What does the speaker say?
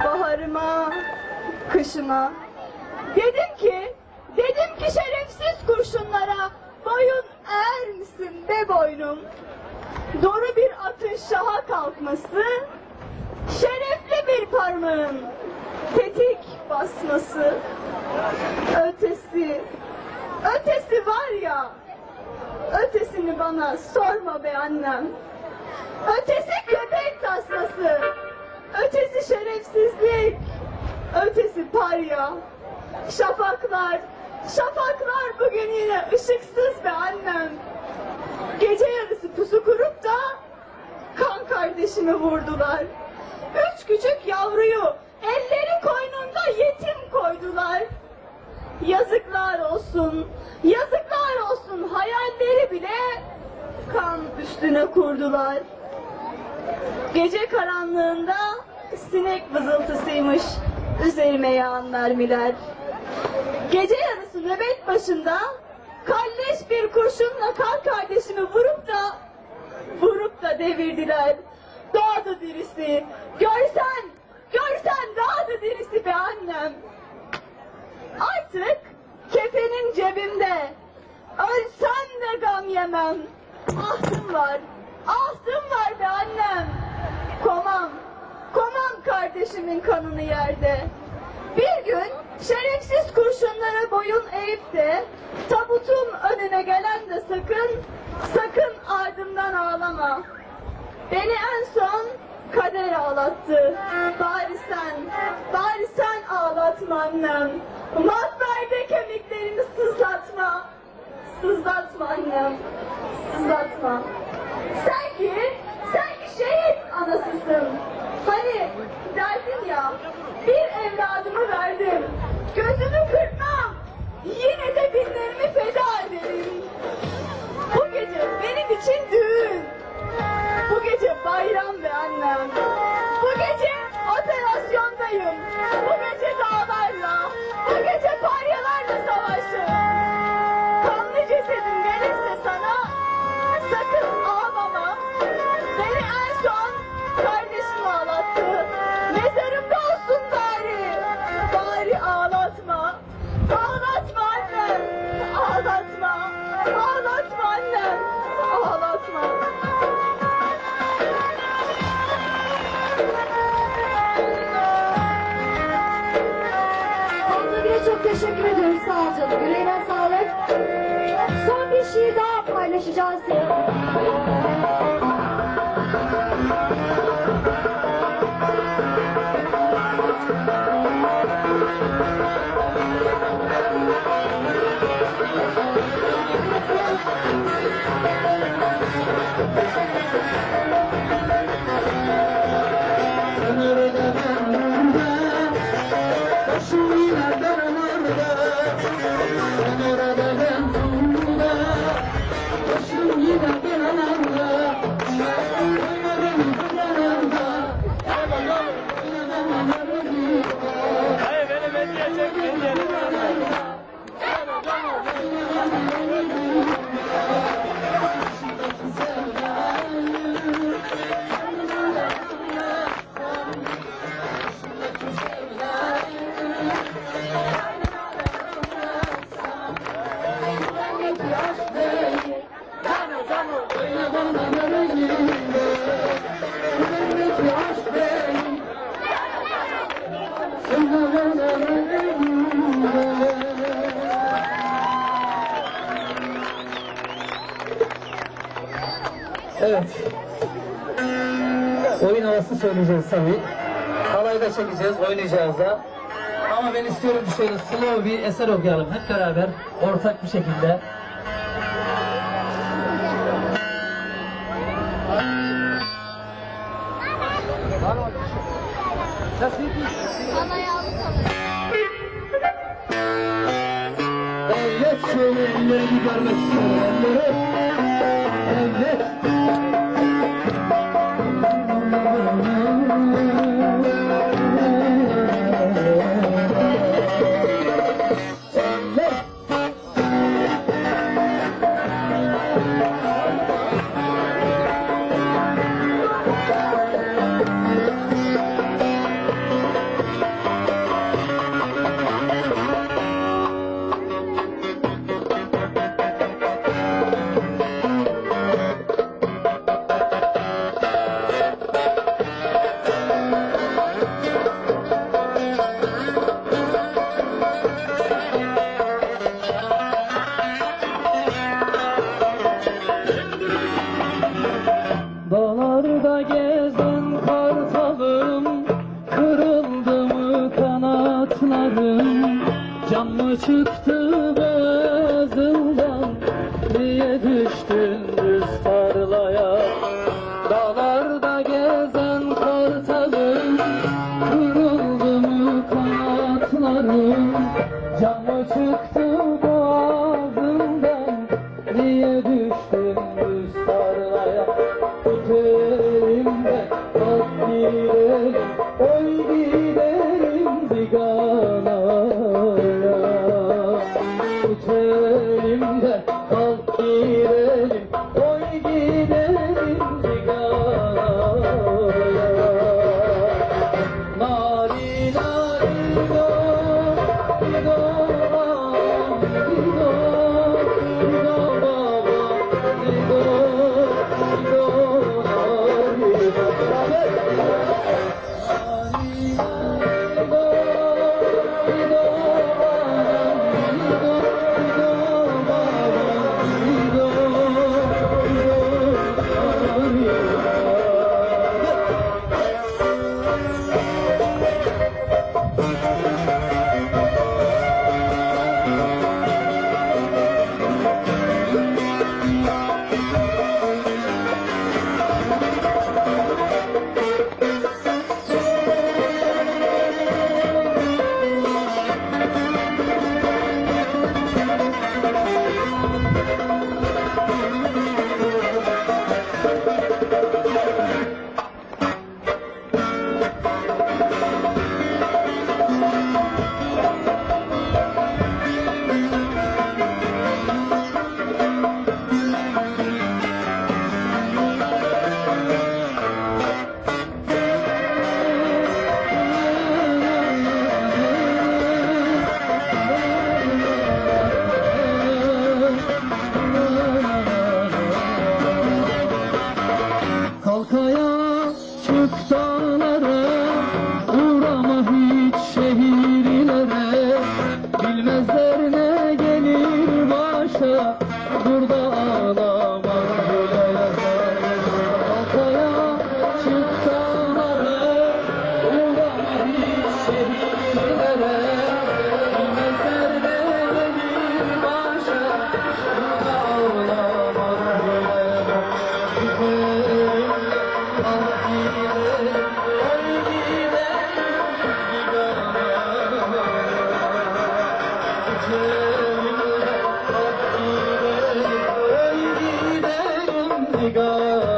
baharıma, kışıma. Dedim ki, dedim ki şerefsiz kurşunlara boyun eğer misin be boynum? Doğru bir atın şaha kalkması, şerefli bir parmağın tetik basması, ötesi, ötesi var ya, ötesini bana sorma be annem. Ötesi köpek tasması, ötesi şerefsizlik, ötesi parya. Şafaklar, şafaklar bugün yine ışıksız be annem. Gece yarısı pusu kurup da kan kardeşimi vurdular. Üç küçük yavruyu elleri koynunda yetim koydular. Yazıklar olsun, yazıklar olsun hayalleri bile kan üstüne kurdular. Gece karanlığında sinek vızıltısıymış üzerime yağan mermiler. Gece yarısı nöbet başında kalleş bir kurşunla kan kardeşimi vurup da vurup da devirdiler. Doğdu dirisi. Görsen, görsen doğdu dirisi be annem. Artık kefenin cebimde. Ölsem de gam yemem. Ahtım var, ahtım var be annem. Komam, komam kardeşimin kanını yerde. Bir gün şerefsiz kurşunlara boyun eğip de tabutun önüne gelen de sakın, sakın ardımdan ağlama. Beni en son kader ağlattı. Bari sen, bari sen ağlatma annem. Matbaide kemiklerimi sızlatma. Sızlatma annem, sızlatma. Sen ki, sen ki şehit anasısın. Hani derdin ya, Son bir şiir daha paylaşacağız Evet. Oyun havası söyleyeceğiz tabii. Halayda çekeceğiz, oynayacağız da. Ama ben istiyorum ki şöyle slow bir eser okuyalım hep beraber, ortak bir şekilde. Evet, şöyle ellerini görmek istiyorum, elleri. Evet. Çıktı 那个